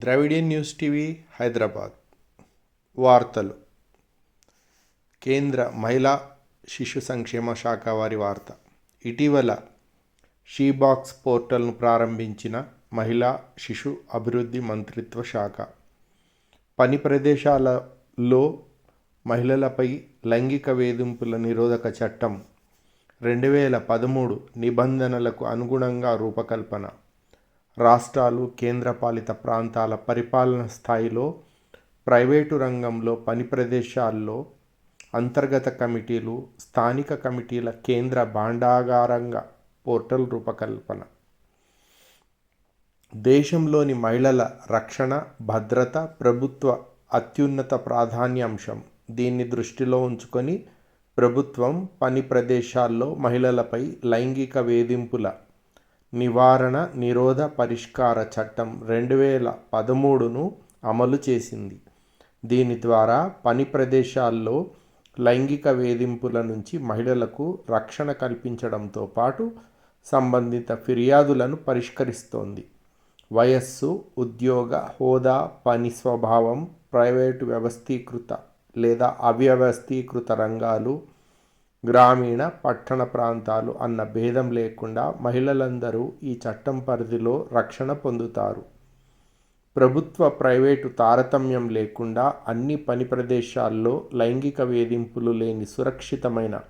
Dravidian news TV Hyderabad. వార్తలు. కేంద్ర మహిళా శిశు సంక్షేమ శాఖ వారి వార్త. ఇటీవల షీబాక్స్ పోర్టల్ను ప్రారంభించిన మహిళా శిశు అభివృద్ధి మంత్రిత్వ శాఖ. పని ప్రదేశాలలో మహిళలపై లైంగిక వేధింపుల నిరోధక చట్టం. రెండు వేల పదమూడు నిబంధనలకు అనుగుణంగా రూపకల్పన. రాష్ట్రాలు కేంద్రపాలిత ప్రాంతాల పరిపాలన స్థాయిలో ప్రైవేటు రంగంలో పని ప్రదేశాల్లో అంతర్గత కమిటీలు స్థానిక కమిటీల కేంద్ర భాండాగారంగా పోర్టల్ రూపకల్పన. దేశంలోని మహిళల రక్షణ భద్రత ప్రభుత్వ అత్యున్నత ప్రాధాన్యాంశం. దీన్ని దృష్టిలో ఉంచుకొని ప్రభుత్వం పని ప్రదేశాల్లో మహిళలపై లైంగిక వేధింపుల నివారణ నిరోధ పరిష్కార చట్టం రెండు వేల పదమూడును అమలు చేసింది. దీని ద్వారా పని ప్రదేశాల్లో లైంగిక వేధింపుల నుంచి మహిళలకు రక్షణ కల్పించడంతో పాటు సంబంధిత ఫిర్యాదులను పరిష్కరిస్తోంది. వయస్సు ఉద్యోగ హోదా పని స్వభావం ప్రైవేటు వ్యవస్థీకృత లేదా అవ్యవస్థీకృత రంగాలు గ్రామీణ పట్టణ ప్రాంతాలు అన్న భేదం లేకుండా మహిళలందరూ ఈ చట్టం పరిధిలో రక్షణ పొందుతారు. ప్రభుత్వ ప్రైవేటు తారతమ్యం లేకుండా అన్ని పని ప్రదేశాల్లో లైంగిక వేధింపులు లేని సురక్షితమైన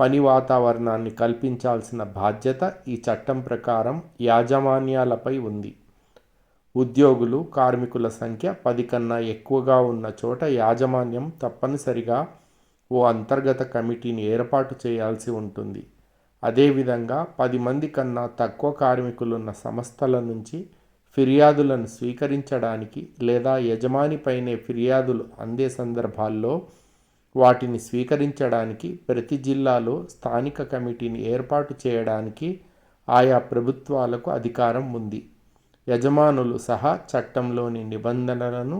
పని వాతావరణాన్ని కల్పించాల్సిన బాధ్యత ఈ చట్టం ప్రకారం యాజమాన్యాలపై ఉంది. ఉద్యోగులు కార్మికుల సంఖ్య పది కన్నా ఎక్కువగా ఉన్న చోట యాజమాన్యం తప్పనిసరిగా ఓ అంతర్గత కమిటీని ఏర్పాటు చేయాల్సి ఉంటుంది. అదేవిధంగా పది మంది కన్నా తక్కువ కార్మికులున్న సంస్థల నుంచి ఫిర్యాదులను స్వీకరించడానికి లేదా యజమానిపైనే ఫిర్యాదులు అందే సందర్భాల్లో వాటిని స్వీకరించడానికి ప్రతి జిల్లాలో స్థానిక కమిటీని ఏర్పాటు చేయడానికి ఆయా ప్రభుత్వాలకు అధికారం ఉంది. యజమానులు సహా చట్టంలోని నిబంధనలను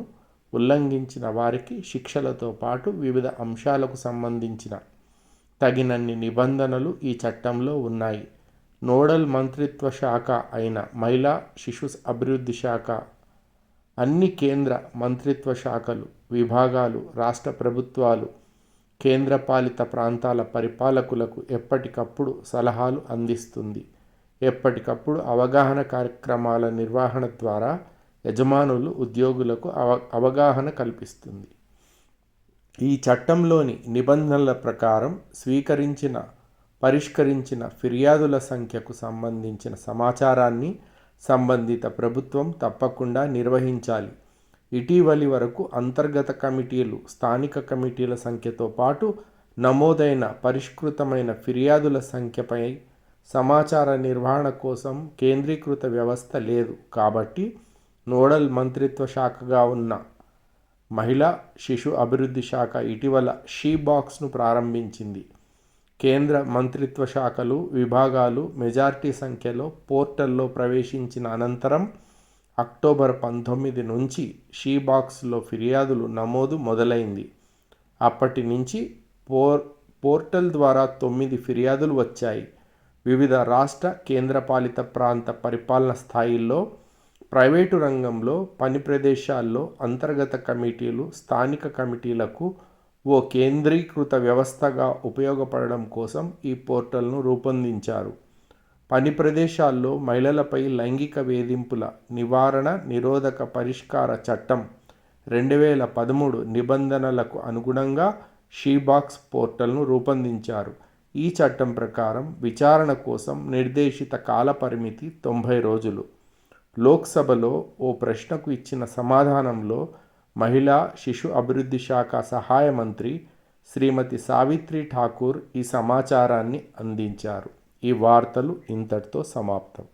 ఉల్లంఘించిన వారికి శిక్షలతో పాటు వివిధ అంశాలకు సంబంధించిన తగినన్ని నిబంధనలు ఈ చట్టంలో ఉన్నాయి. నోడల్ మంత్రిత్వ శాఖ అయిన మహిళా శిశు అభివృద్ధి శాఖ అన్ని కేంద్ర మంత్రిత్వ శాఖలు విభాగాలు రాష్ట్ర ప్రభుత్వాలు కేంద్రపాలిత ప్రాంతాల పరిపాలకులకు ఎప్పటికప్పుడు సలహాలు అందిస్తుంది. ఎప్పటికప్పుడు అవగాహన కార్యక్రమాల నిర్వహణ ద్వారా యజమానులు ఉద్యోగులకు అవ అవగాహన కల్పిస్తుంది. ఈ చట్టంలోని నిబంధనల ప్రకారం స్వీకరించిన పరిష్కరించిన ఫిర్యాదుల సంఖ్యకు సంబంధించిన సమాచారాన్ని సంబంధిత ప్రభుత్వం తప్పకుండా నిర్వహించాలి. ఇటీవలి వరకు అంతర్గత కమిటీలు స్థానిక కమిటీల సంఖ్యతో పాటు నమోదైన పరిష్కృతమైన ఫిర్యాదుల సంఖ్యపై సమాచార నిర్వహణ కోసం కేంద్రీకృత వ్యవస్థ లేదు. కాబట్టి నోడల్ మంత్రిత్వ శాఖగా ఉన్న మహిళా శిశు అభివృద్ధి శాఖ ఇటీవల షీ బాక్స్ను ప్రారంభించింది. కేంద్ర మంత్రిత్వ శాఖలు విభాగాలు మెజార్టీ సంఖ్యలో పోర్టల్లో ప్రవేశించిన అనంతరం అక్టోబర్ పంతొమ్మిది నుంచి షీ బాక్స్లో ఫిర్యాదులు నమోదు మొదలైంది. అప్పటి నుంచి పోర్ పోర్టల్ ద్వారా తొమ్మిది ఫిర్యాదులు వచ్చాయి. వివిధ రాష్ట్ర కేంద్రపాలిత ప్రాంత పరిపాలన స్థాయిల్లో ప్రైవేటు రంగంలో పని ప్రదేశాల్లో అంతర్గత కమిటీలు స్థానిక కమిటీలకు ఓ కేంద్రీకృత వ్యవస్థగా ఉపయోగపడడం కోసం ఈ పోర్టల్ను రూపొందించారు. పని ప్రదేశాల్లో మహిళలపై లైంగిక వేధింపుల నివారణ నిరోధక పరిష్కార చట్టం రెండు వేల పదమూడు నిబంధనలకు అనుగుణంగా షీబాక్స్ పోర్టల్ను రూపొందించారు. ఈ చట్టం ప్రకారం విచారణ కోసం నిర్దేశిత కాల పరిమితి తొంభై రోజులు. లోక్సభలో ఓ ప్రశ్నకు ఇచ్చిన సమాధానంలో మహిళా శిశు అభివృద్ధి శాఖ సహాయ మంత్రి శ్రీమతి సావిత్రి ఠాకూర్ ఈ సమాచారాన్ని అందించారు. ఈ వార్తలు ఇంతటితో సమాప్తం.